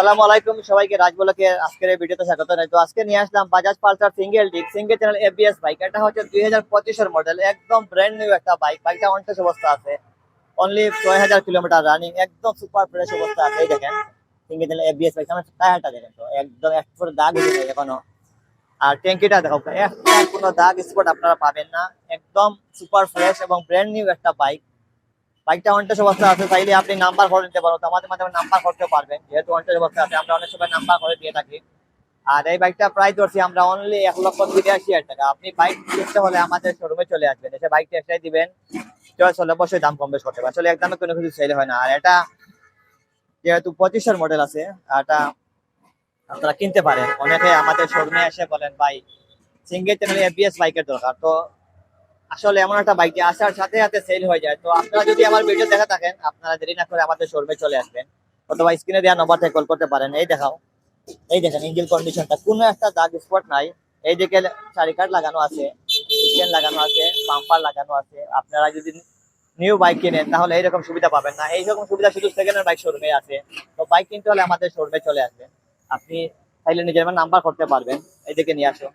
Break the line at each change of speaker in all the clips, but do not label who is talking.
আসসালামু আলাইকুম, সবাইকে রাজবলকে আজকের এই ভিডিওতে স্বাগত। তো আজকে নিয়ে আসলাম Bajaj Pulsar single disc single channel ABS bike এটা হচ্ছে দুই হাজার পঁচিশের মডেল একদম ব্র্যান্ড নিউ একটা বাইক বাইকটা অনটেস অবস্থা আছে। অনলি ছয় হাজার কিলোমিটার রানিং একদম সুপার ফ্রেশ অবস্থা আছে। এই দেখেন সিঙ্গেল চ্যানেল এবিএস বাইক আমার টায়ারটা দেখেন তো, একদম এক ফুট দাগ উঠে নেই এখনও। আর ট্যাঙ্কিটা দেখো, একটা কোনো দাগ স্পট আপনারা পাবেন না। একদম সুপার ফ্রেশ এবং ব্র্যান্ড নিউ একটা বাইক বাইকটা অনটেস অবস্থা আছে চাইলে আপনি নাম্বার করে নিতে পারো আমাদের মাধ্যমে নাম্বার করতে পারবেন। যেহেতু অনটেস অবস্থা আছে, আমরা অনেক সময় নাম্বার করে দিয়ে থাকি। আর এই বাইকটা প্রায় ধরছি আমরা অনলি এক লক্ষ বিরাশি হাজার টাকা। আপনি বাইক কিনতে হলে আমাদের শোরুমে চলে আসবেন, এসে বাইক টেস্টাই দিবেন। চয়েস হলে অবশ্যই দাম কম বেশ করতে পারেন আসলে একদমই কোনো কিছু সেল হয় না। আর এটা যেহেতু পঁচিশের মডেল আছে, এটা আপনারা কিনতে পারেন। অনেকে আমাদের শোরুমে এসে বলেন, ভাই সিঙ্গেল চ্যানেলে এবিএস বাইকের দরকার। তো আসলে এমন একটা বাইক আসার সাথে সাথে সেল হয়ে যায়। তো আপনারা যদি আমার ভিডিও দেখা থাকেন, আপনারা দেরি না করে আমাদের শোরুমে চলে আসবেন। অথবা স্ক্রিনে দেওয়া নম্বর থেকে কল করতে পারেন। এই দেখাও। এই দেখেন ইঞ্জিন কন্ডিশনটা কোনো একটা দাগ স্পট নাই। এই দিকে চারি কাঠ লাগানো আছে স্টেন লাগানো আছে পাম্পার লাগানো আছে। আপনারা যদি নিউ বাইক কিনেন, তাহলে এইরকম সুবিধা পাবেন না। এইরকম সুবিধা শুধু সেকেন্ড হ্যান্ড বাইক শোরুমে আছে। তো বাইক কিনতে হলে আমাদের শোরুমে চলে আসবেন। আপনি চাইলে নিজের নাম্বার করতে পারবেন। এই দিকে নিয়ে আসো।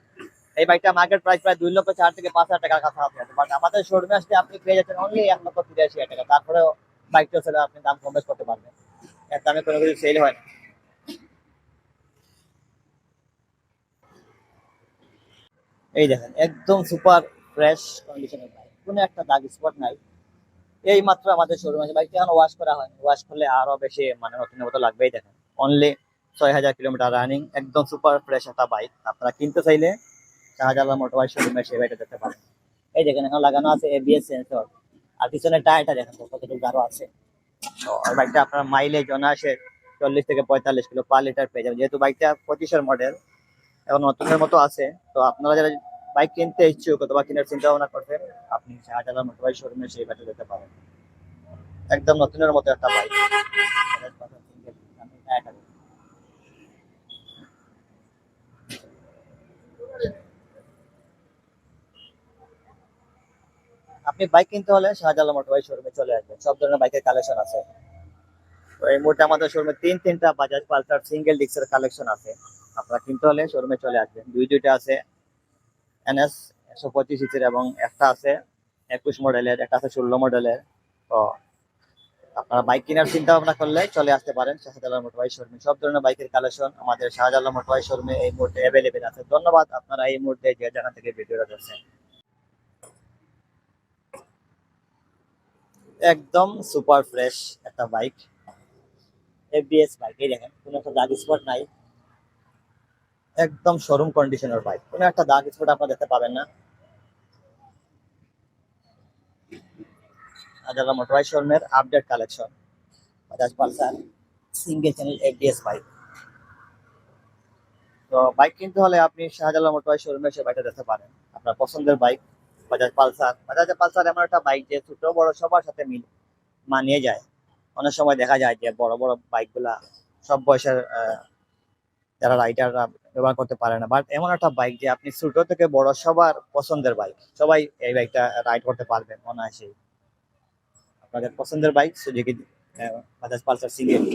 এই বাইকটা মার্কেট প্রাইস প্রায় দুই লক্ষ চার থেকে পাঁচ হাজার টাকার কাছে আছে। বাট আমাদের শোরুমে আসলে আপনি পেয়ে যাচ্ছেন অনলি এক লক্ষ তিরাশি হাজার টাকা। তারপরেও বাইকটা ছেলে আপনি দাম কম বেশ করতে পারবেন। এর দামে কোনো কিছু সেল হয় না। এই দেখেন, একদম সুপার ফ্রেশ কন্ডিশনের বাইক কোনো একটা দাগ স্পট নাই। এই মাত্র আমাদের শোরুম আছে। বাইকটা এখন ওয়াশ করা হয়নি ওয়াশ করলে আরও বেশি মানে নতুন মতো লাগবেই দেখেন অনলি ছয় হাজার কিলোমিটার রানিং একদম সুপার ফ্রেশ একটা বাইক আপনারা কিনতে চাইলে শাহজালাল মোটরবাইক শোরুমে সেই বাইকটা দেখতে পারেন এই দেখেন, এখন লাগানো আছে এবিএস সেন্সর আর পিছনে টায়ারটা দেখেন কতটুকু গাঢ় আছে। বাইকটা আপনার মাইলেজ অনায়াসে চল্লিশ থেকে পঁয়তাল্লিশ কিলো পার লিটার পেয়ে যাবেন। যেহেতু বাইকটা পঁচিশের মডেল এখন নতুনের মতো আছে। তো আপনারা যারা বাইক কিনতে ইচ্ছুক অথবা কেনার চিন্তা ভাবনা করছেন আপনি শাহজালাল মোটরবাইক শোরুমে সেই বাইকটা দেখতে পারেন একদম নতুনের মতো একটা বাইক। আপনি বাইক কিনতে হলে শাহজালাল মোটরবাইক শোরুমে চলে আসবেন। সব ধরনের বাইকের কালেকশন আছে। তো এই মুহূর্তে আমাদের শোরুমে তিন, তিনটা বাজাজ পালসার সিঙ্গেল ডিস্কের কালেকশন আছে। আপনারা কিনতে হলে শোরুমে চলে আসবেন। দুই, দুইটা আছে। এনএস একশো পঁচিশ ইঞ্চির এবং একটা আছে একুশ মডেলের একটা আছে ষোলো মডেলের তো আপনারা বাইক কেনার চিন্তা ভাবনা করলে চলে আসতে পারেন শাহজালাল মোটরবাইক শোরুমে সব ধরনের বাইকের কালেকশন আমাদের শাহজালাল মোটরবাইক শোরুমে এই মুহূর্তে অ্যাভেলেবেল আছে। ধন্যবাদ। আপনারা এই মুহূর্তে যে জায়গা থেকে ভিডিওটা দেখছেন। একদম সুপার ফ্রেশ একটা বাইক। এবিএস বাইক, এই দেখেন, কোনো একটা দাগ স্পট নাই। একদম শোরুম কন্ডিশনের বাইক। কোনো একটা দাগ স্পট আপনারা দেখতে পাবেন না। আজালা মোটরবাইক শোরুমের update collection Bajaj Pulsar single channel এফডিএস bike. তো বাইক কিনতে হলে আপনি শাহজালাল মোটরবাইক শোরুমে এসে বাইকটা দেখতে পারেন। আপনার পছন্দের bike. Bajaj Pulsar. Bajaj Pulsar এমন একটা বাইক যে ছোট, বড় সবার সাথে মিল মানিয়ে যায়। অনেক সময় দেখা যায় যে বড় বড় বাইকগুলা সব বয়সের যারা রাইডাররা ব্যবহার করতে পারে না। বাট এমন একটা বাইক যে আপনি ছোট থেকে বড় সবার পছন্দের বাইক সবাই এই বাইকটা রাইড করতে পারবেন অনায়াসেই। আপনাদের পছন্দের bike Suzuki Bajaj Pulsar single